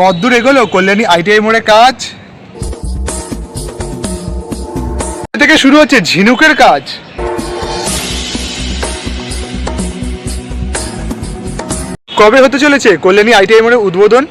কদ্দূর এগোলো? কল্যাণী আইটিআই মোড়ে কাজ? থেকে শুরু হচ্ছে ঝিনুকের কাজ। কবে হতে চলেছে কল্যাণী আইটিআই মোড়ে উদ্বোধন?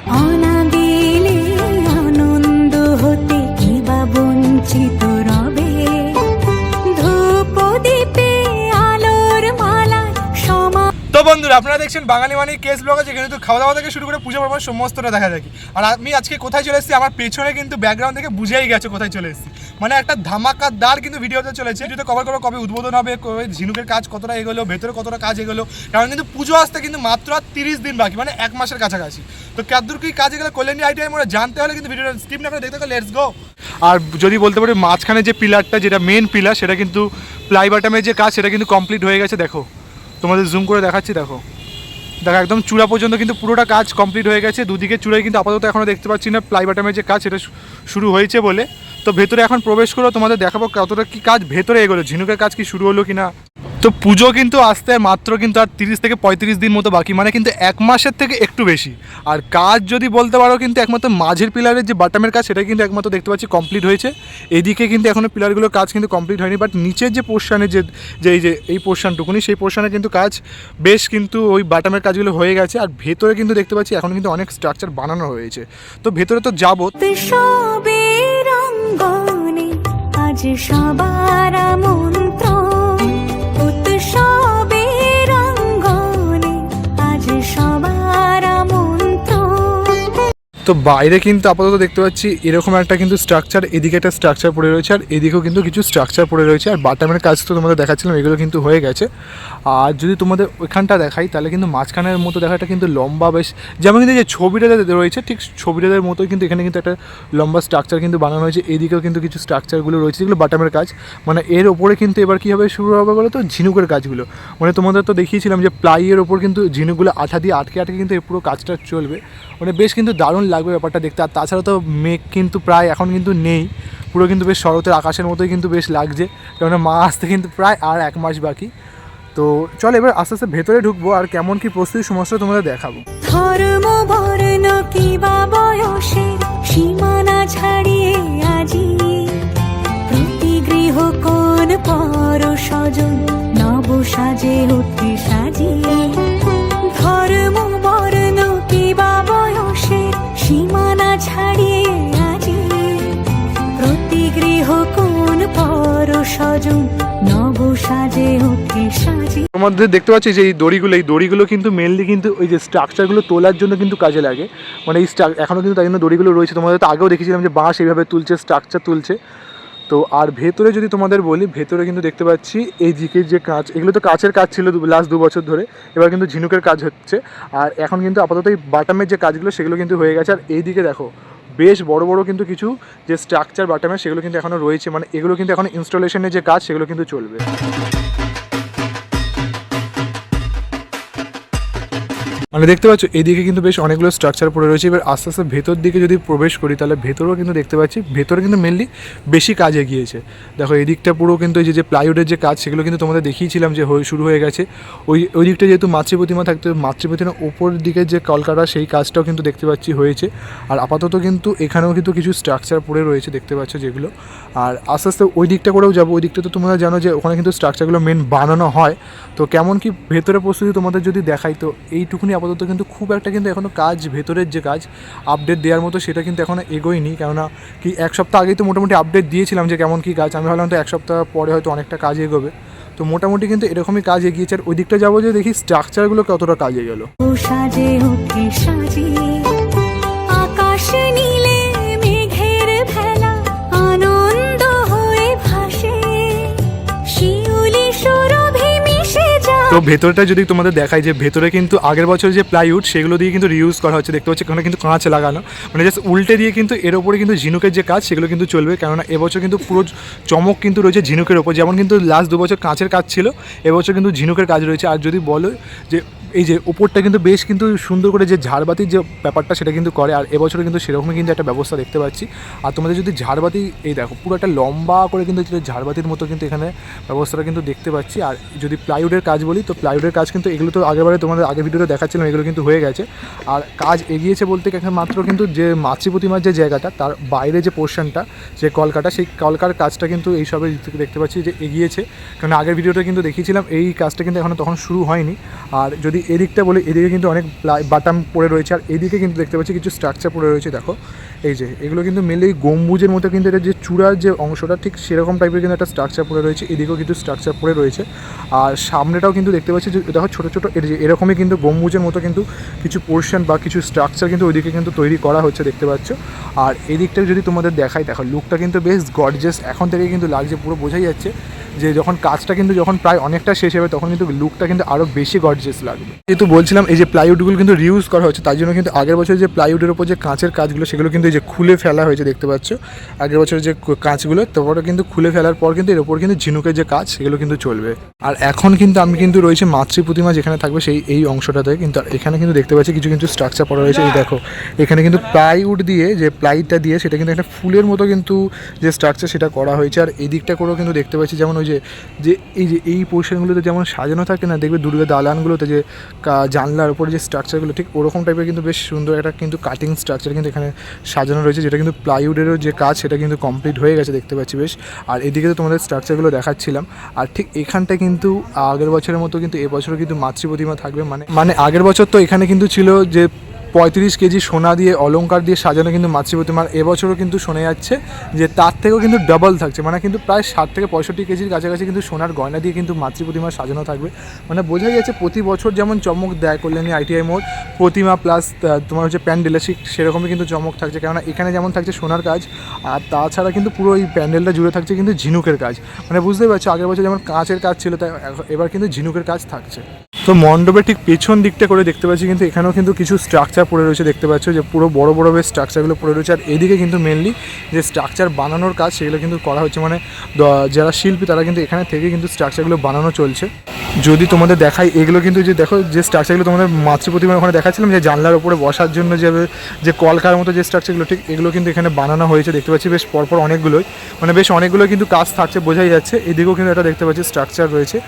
বন্ধুরা, আপনারা দেখছেন বাঙালি মানে কেস ব্লগ আছে যেখানে তো খাওয়া দাওয়া থেকে শুরু করে পুজো পার্বণ সমস্তটা দেখা দেখি আর আমি আজকে কোথায় চলে এসেছি, আমার পেছনে কিন্তু ব্যাকগ্রাউন্ড থেকে বুঝেই গেছে কোথায় চলে এসেছি। মানে একটা ধামাকা ধামাকাদার কিন্তু ভিডিওতে চলেছে। ভিডিওতে কভার করব কবে উদ্বোধন হবে, কবে ঝিনুকের কাজ কতটা এগোলো, ভেতরে কতটা কাজ এগোলো। কারণ কিন্তু পুজো আসতে কিন্তু মাত্র আর তিরিশ দিন বাকি মানে এক মাসের কাছাকাছি। তো ক্যাদুর কি কাজ এগুলো কল্যাণী আইটিআই মোড়ে জানতে হলে কিন্তু ভিডিওটা স্কিপ না করে দেখতে হবে লেটস গো আর যদি বলতে পারি, মাঝখানে যে পিলারটা যেটা মেন পিলার সেটা কিন্তু প্লাই বাটামের যে কাজ, সেটা কিন্তু কমপ্লিট হয়ে গেছে, দেখো। তোমাদের জুম করে দেখাচ্ছি, দেখো। দেখো, একদম চূড়া পর্যন্ত কিন্তু পুরোটা কাজ কমপ্লিট হয়ে গেছে। দুদিকে চূড়ায় কিন্তু আপাতত এখনও দেখতে পাচ্ছি না। প্লাই বাটামের যে কাজ, সেটা শুরু হয়েছে বলে। তো ভেতরে এখন প্রবেশ করে, তোমাদের দেখাবো কতটা কি কাজ ভেতরে এগোলো। ঝিনুকের কাজ কি শুরু হলো কি না তো পুজো কিন্তু আসতে মাত্র কিন্তু আর তিরিশ থেকে পঁয়ত্রিশ দিন মতো বাকি মানে কিন্তু এক মাসের থেকে একটু বেশি। আর কাজ যদি বলতে পারো কিন্তু একমাত্র মাঝের পিলারের যে বাটামের কাজ সেটা কিন্তু একমাত্র দেখতে পাচ্ছি কমপ্লিট হয়েছে। এদিকে কিন্তু এখনও পিলারগুলোর কাজ কিন্তু কমপ্লিট হয়নি বাট নিচের যে পোর্শানে যে যে, এই যে, এই পোর্শনটুকুনি সেই পোর্শনে কিন্তু কাজ বেশ কিন্তু ওই বাটামের কাজগুলো হয়ে গেছে। আর ভেতরে কিন্তু দেখতে পাচ্ছি এখন কিন্তু অনেক স্ট্রাকচার বানানো হয়েছে। তো ভেতরে তো যাব। আজ সবার তো বাইরে কিন্তু আপাতত দেখতে পাচ্ছি এরকম একটা কিন্তু স্ট্রাকচার এদিকে একটা স্ট্রাকচার পড়ে রয়েছে আর এদিকেও কিন্তু কিছু স্ট্রাকচার পড়ে রয়েছে আর বাটামের কাজ তো তোমাদের দেখাচ্ছিলাম, এগুলো কিন্তু হয়ে গেছে। আর যদি তোমাদের ওইখানটা দেখাই, তাহলে কিন্তু মাঝখানের মতো দেখাটা কিন্তু লম্বা বেশ, যেমন কিন্তু যে ছবিটা রয়েছে, ঠিক ছবিটাদের মতোই কিন্তু এখানে কিন্তু একটা লম্বা স্ট্রাকচার কিন্তু বানানো হয়েছে, এদিকেও কিন্তু কিছু স্ট্রাকচারগুলো রয়েছে, যেগুলো বাটামের কাজ। মানে এর ওপরে কিন্তু এবার কীভাবে শুরু হবে বলো তো? ঝিনুকের কাজগুলো। মানে তোমাদের তো দেখিয়েছিলাম যে প্লাইয়ের ওপর কিন্তু ঝিনুকগুলো আঠা দিয়ে আটকে আটকে কিন্তু এই পুরো কাজটা চলবে। মানে বেশ কিন্তু দারুণ লাগবে ব্যাপারটা দেখতে। আর তাছাড়া তো মেঘ কিন্তু প্রায় এখন কিন্তু নেই। পুরো কিন্তু বেশ শরতের আকাশের মতোই কিন্তু বেশ লাগছে। কেননা মা আসতে কিন্তু প্রায় আর এক মাস বাকি। তো চল এবার আস্তে আস্তে ভেতরে ঢুকবো আর কেমন কি প্রস্তুতি সমস্ত তোমাদের দেখাবো। ধর্ম বর্ণ সীমানা ছাড়িয়ে সাজে স্বজন দেখতে পাচ্ছি যে এই দড়িগুলো এই দড়িগুলো কিন্তু মেনলি কিন্তু ওই যে স্ট্রাকচারগুলো তোলার জন্য কিন্তু কাজে লাগে। মানে এই স্ট্রাক এখনও কিন্তু তাই জন্য দড়িগুলো রয়েছে। তোমাদের তো আগেও দেখেছিলাম যে বাঁশ এইভাবে তুলছে স্ট্রাকচার তুলছে। তো আর ভেতরে যদি তোমাদের বলি, ভেতরে কিন্তু দেখতে পাচ্ছি এই দিকে যে কাজ এগুলো তো কাচের কাজ ছিল লাস্ট দু বছর ধরে। এবার কিন্তু ঝিনুকের কাজ হচ্ছে। আর এখন কিন্তু আপাতত এই বাটামের যে কাজগুলো, সেগুলো কিন্তু হয়ে গেছে। আর এই দিকে দেখো বেশ বড় বড় কিন্তু কিছু যে স্ট্রাকচার বাটামের সেগুলো কিন্তু এখনও রয়েছে। মানে এগুলো কিন্তু এখন ইনস্টলেশনের যে কাজ, সেগুলো কিন্তু চলবে। মানে দেখতে পাচ্ছ, এদিকে কিন্তু বেশ অনেকগুলো স্ট্রাকচার পড়ে রয়েছে। এবার আস্তে আস্তে ভেতর দিকে যদি প্রবেশ করি, তাহলে ভেতরেও কিন্তু দেখতে পাচ্ছি, ভেতরে কিন্তু মেনলি বেশি কাজ এগিয়েছে। দেখো, এদিকটা পুরো কিন্তু এই যে প্লাইউডের যে কাজ, সেগুলো কিন্তু তোমাদের দেখিয়েছিলাম যে হয়ে, শুরু হয়ে গেছে। ওই ওই দিকটা যেহেতু মাতৃ প্রতিমা থাকতে মাতৃ প্রতিমার ওপর দিকে যে কলকাতা, সেই কাজটাও কিন্তু দেখতে পাচ্ছি হয়েছে। আর আপাতত কিন্তু এখানেও কিন্তু কিছু স্ট্রাকচার পড়ে রয়েছে, দেখতে পাচ্ছ যেগুলো। আর আস্তে আস্তে ওই দিকটা করেও যাব। ওই দিকটা তো তোমরা জানো যে, ওখানে কিন্তু স্ট্রাকচারগুলো মেন বানানো হয়। তো কেমন কি ভেতরে প্রস্তুতি তোমাদের যদি দেখাই, তো এইটুকুনি আপাতত কিন্তু খুব একটা কিন্তু এখনও কাজ, ভেতরের যে কাজ আপডেট দেওয়ার মতো সেটা কিন্তু এখনও এগোয়নি। কেননা কি এক সপ্তাহ আগেই তো মোটামুটি আপডেট দিয়েছিলাম যে কেমন কী কাজ, আমি ভাবলাম তো এক সপ্তাহ পরে হয়তো অনেকটা কাজ এগোবে। তো মোটামুটি কিন্তু এরকমই কাজ এগিয়েছে। আর ওই দিকটা যাব যে দেখি স্ট্রাকচারগুলো কতটা কাজে গেলো। আকাশ তো ভেতরটা যদি তোমাদের দেখাই যে ভেতরে কিন্তু আগের বছর যে প্লাইউড, সেগুলো দিয়ে কিন্তু রিউজ করা হচ্ছে। দেখতে পাচ্ছি ওখানে কিন্তু কাঁচ লাগানো। মানে জাস্ট উল্টে দিয়ে কিন্তু এর ওপরে কিন্তু ঝিনুকের যে কাজ, সেগুলো কিন্তু চলবে। কেননা এবছর কিন্তু পুরো চমক কিন্তু রয়েছে ঝিনুকের ওপর। যেমন কিন্তু লাস্ট দু বছর কাঁচের কাজ ছিল, এবছর কিন্তু ঝিনুকের কাজ রয়েছে। আর যদি বলো যে এই যে উপরটা কিন্তু বেশ কিন্তু সুন্দর করে যে ঝাড়বাতির যে ব্যাপারটা সেটা কিন্তু করে, আর এবছরে কিন্তু সেরকমই কিন্তু একটা ব্যবস্থা দেখতে পাচ্ছি। আর তোমাদের যদি ঝাড়বাতি, এই দেখো পুরো একটা লম্বা করে কিন্তু ঝাড়বাতির মতো কিন্তু এখানে ব্যবস্থাটা কিন্তু দেখতে পাচ্ছি। আর যদি প্লাইউডের কাজ বলি, তো প্লাইউডের কাজ কিন্তু এগুলো তো আগেবারে তোমাদের আগের ভিডিওতে দেখাচ্ছিলাম, এগুলো কিন্তু হয়ে গেছে। আর কাজ এগিয়েছে বলতে এখানে মাত্র কিন্তু যে মাতৃ প্রতিমার যে জায়গাটা, তার বাইরে যে পোর্শনটা, যে কলকাটা, সেই কলকার কাজটা কিন্তু এইসবের দেখতে পাচ্ছি যে এগিয়েছে। কারণ আগের ভিডিওটা কিন্তু দেখিয়েছিলাম, এই কাজটা কিন্তু এখনও তখন শুরু হয়নি। আর যদি এদিকটা বলি, এদিকে কিন্তু অনেক বাটাম পড়ে রয়েছে, আর এদিকে কিন্তু দেখতে পাচ্ছি কিছু স্ট্রাকচার পড়ে রয়েছে, দেখো। এই যে, এগুলো কিন্তু মেনলি গম্বুজের মতো কিন্তু এটা যে চূড়ার যে অংশটা, ঠিক সেরকম টাইপের কিন্তু একটা স্ট্রাকচার পড়ে রয়েছে। এদিকেও কিন্তু স্ট্রাকচার পড়ে রয়েছে। আর সামনেটাও কিন্তু দেখতে পাচ্ছি যে, দেখো ছোটো ছোটো এরকমই কিন্তু গম্বুজের মতো কিন্তু কিছু পোর্শন বা কিছু স্ট্রাকচার কিন্তু ওইদিকে কিন্তু তৈরি করা হচ্ছে দেখতে পাচ্ছ। আর এদিকটা যদি তোমাদের দেখাই, দেখো লুকটা কিন্তু বেশ গর্জেস এখন থেকে কিন্তু লাগছে, পুরো বোঝাই যাচ্ছে যে যখন কাজটা কিন্তু যখন প্রায় অনেকটা শেষ হবে, তখন কিন্তু লুকটা কিন্তু আরও বেশি গর্জেস লাগবে। যেহেতু বলছিলাম, এই যে প্লাইউডগুলো কিন্তু রিউজ করা হচ্ছে তাই জন্য কিন্তু আগের বছর যে প্লাইউডের ওপর যে কাঁচের কাজগুলো, সেগুলো কিন্তু এই যে খুলে ফেলা হয়েছে দেখতে পাচ্ছ আগের বছরের যে কাঁচগুলো তারপরে কিন্তু খুলে ফেলার পর কিন্তু এর ওপর কিন্তু ঝিনুকের যে কাজ সেগুলো কিন্তু চলবে। আর এখন কিন্তু আমি কিন্তু রয়েছে মাতৃ প্রতিমা যেখানে থাকবে সেই এই অংশটাতে কিন্তু এখানে কিন্তু দেখতে পাচ্ছি কিছু কিন্তু স্ট্রাকচার পড়া রয়েছে। এই দেখো এখানে কিন্তু প্লাইউড দিয়ে যে প্লাইটা দিয়ে সেটা কিন্তু একটা ফুলের মতো কিন্তু যে স্ট্রাকচার সেটা করা হয়েছে। আর এই দিকটা করেও কিন্তু দেখতে পাচ্ছি যেমন ওই যে যে এই যে এই পোর্শনগুলোতে যেমন সাজানো থাকে না দেখবে দুর্গা দালানগুলোতে যে জানলার উপরে যে স্ট্রাকচারগুলো ঠিক ওরকম টাইপের কিন্তু বেশ সুন্দর একটা কিন্তু কাটিং স্ট্রাকচার কিন্তু এখানে সাজানো রয়েছে, যেটা কিন্তু প্লাইউডেরও যে কাজ, সেটা কিন্তু কমপ্লিট হয়ে গেছে দেখতে পাচ্ছি বেশ। আর এদিকে তো তোমাদের স্ট্রাকচারগুলো দেখাচ্ছিলাম। আর ঠিক এখানটা কিন্তু আগের বছরের মতো কিন্তু এবছরও কিন্তু মাতৃ প্রতিমা থাকবে। মানে মানে আগের বছর তো এখানে কিন্তু ছিল যে পঁয়ত্রিশ কেজি সোনা দিয়ে অলংকার দিয়ে সাজানো কিন্তু মাতৃ প্রতিমার এবছরও কিন্তু শোনা যাচ্ছে যে তার থেকেও কিন্তু ডাবল থাকছে। মানে কিন্তু প্রায় ষাট থেকে পঁয়ষট্টি কেজির কাছাকাছি কিন্তু সোনার গয়না দিয়ে কিন্তু মাতৃ প্রতিমা সাজানো থাকবে। মানে বোঝাই যাচ্ছে প্রতি বছর যেমন চমক দেয় কল্যাণী আইটিআই মোড়, প্রতিমা প্লাস তোমার হচ্ছে প্যান্ডেলে সেরকমই কিন্তু চমক থাকছে। কেননা এখানে যেমন থাকছে সোনার কাজ, আর তাছাড়া কিন্তু পুরো এই প্যান্ডেলটা জুড়ে থাকছে কিন্তু ঝিনুকের কাজ। মানে বুঝতেই পারছ, আগের বছর যেমন কাঁচের কাজ ছিল, তাই এবার কিন্তু ঝিনুকের কাজ থাকছে। তো মণ্ডপের ঠিক পেছন দিকটা করে দেখতে পাচ্ছি, কিন্তু এখানেও কিন্তু কিছু স্ট্রাকচার পড়ে রয়েছে, দেখতে পাচ্ছ যে পুরো বড় বড় বেশ স্ট্রাকচারগুলো পড়ে রয়েছে। আর এদিকে কিন্তু মেনলি যে স্ট্রাকচার বানানোর কাজ, সেগুলো কিন্তু করা হচ্ছে। মানে যারা শিল্পী, তারা কিন্তু এখানে থেকে কিন্তু স্ট্রাকচারগুলো বানানো চলছে। যদি তোমাদের দেখাই এগুলো কিন্তু যে দেখো, যে স্ট্রাকচারগুলো তোমাদের মাতৃ প্রতিমার ওখানে দেখাচ্ছিলাম, যে জানলার উপরে বসার জন্য যে যে কলকার মতো যে স্ট্রাকচারগুলো ঠিক এগুলো কিন্তু এখানে বানানো হয়েছে। দেখতে পাচ্ছি বেশ পরপর অনেকগুলোই। মানে বেশ অনেকগুলো কিন্তু কাজ থাকছে, বোঝাই যাচ্ছে। এদিকেও কিন্তু একটা দেখতে পাচ্ছি স্ট্রাকচার রয়েছে।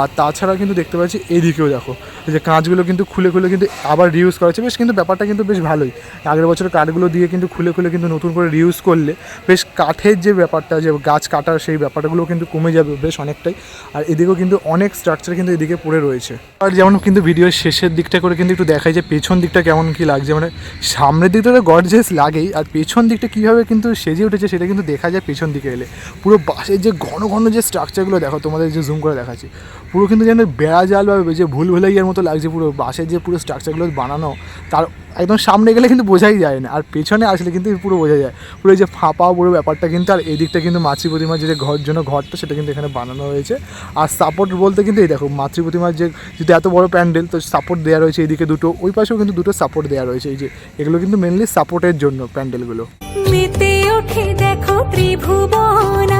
আর তাছাড়া কিন্তু দেখতে পাচ্ছি এদিকেও দেখো। যে কাঁচগুলো কিন্তু খুলে খুলে কিন্তু আবার রিউজ করা হচ্ছে। বেশ কিন্তু ব্যাপারটা কিন্তু বেশ ভালোই। আগের বছরের কাঠগুলো দিয়ে কিন্তু খুলে খুলে কিন্তু নতুন করে রিউজ করলে বেশ কাঠের যে ব্যাপারটা, যে গাছ কাটার সেই ব্যাপারগুলো কিন্তু কমে যাবে বেশ অনেকটাই। আর এদিকেও কিন্তু অনেক স্ট্রাকচার কিন্তু এদিকে পড়ে রয়েছে। আর যেমন কিন্তু ভিডিওর শেষের দিকটা করে কিন্তু একটু দেখাই যে পেছন দিকটা কেমন কী লাগছে। মানে সামনের দিকটা তো গর্জেস লাগেই, আর পেছন দিকটা কীভাবে কিন্তু সেজে উঠেছে সেটা কিন্তু দেখা যায় পেছন দিকে এলে। পুরো বাঁশের যে ঘন ঘন যে স্ট্রাকচারগুলো দেখো, তোমাদের যে জুম করে দেখাচ্ছি, পুরো কিন্তু যেন বেড়া জাল বা যে ভুল ভুলাইয়ার মতো লাগছে পুরো। বাঁশের যে পুরো স্ট্রাকচারগুলো বানানো, তার একদম সামনে গেলে কিন্তু বোঝাই যায় না। আর পেছনে আসলে কিন্তু পুরো বোঝা যায়। পুরো এই যে ফাঁপা পুরো ব্যাপারটা কিন্তু আর এদিকটা কিন্তু মাতৃ প্রতিমার যে ঘর জন্য ঘরটা, সেটা কিন্তু এখানে বানানো হয়েছে। আর সাপোর্ট বলতে কিন্তু এই দেখো, মাতৃ প্রতিমার যে যদি এত বড় প্যান্ডেল, তো সাপোর্ট দেওয়া রয়েছে এইদিকে দুটো। ওই পাশেও কিন্তু দুটো সাপোর্ট দেওয়া রয়েছে। এই যে, এগুলো কিন্তু মেনলি সাপোর্টের জন্য প্যান্ডেলগুলো। মেতে ওঠে দেখো ত্রিভুবন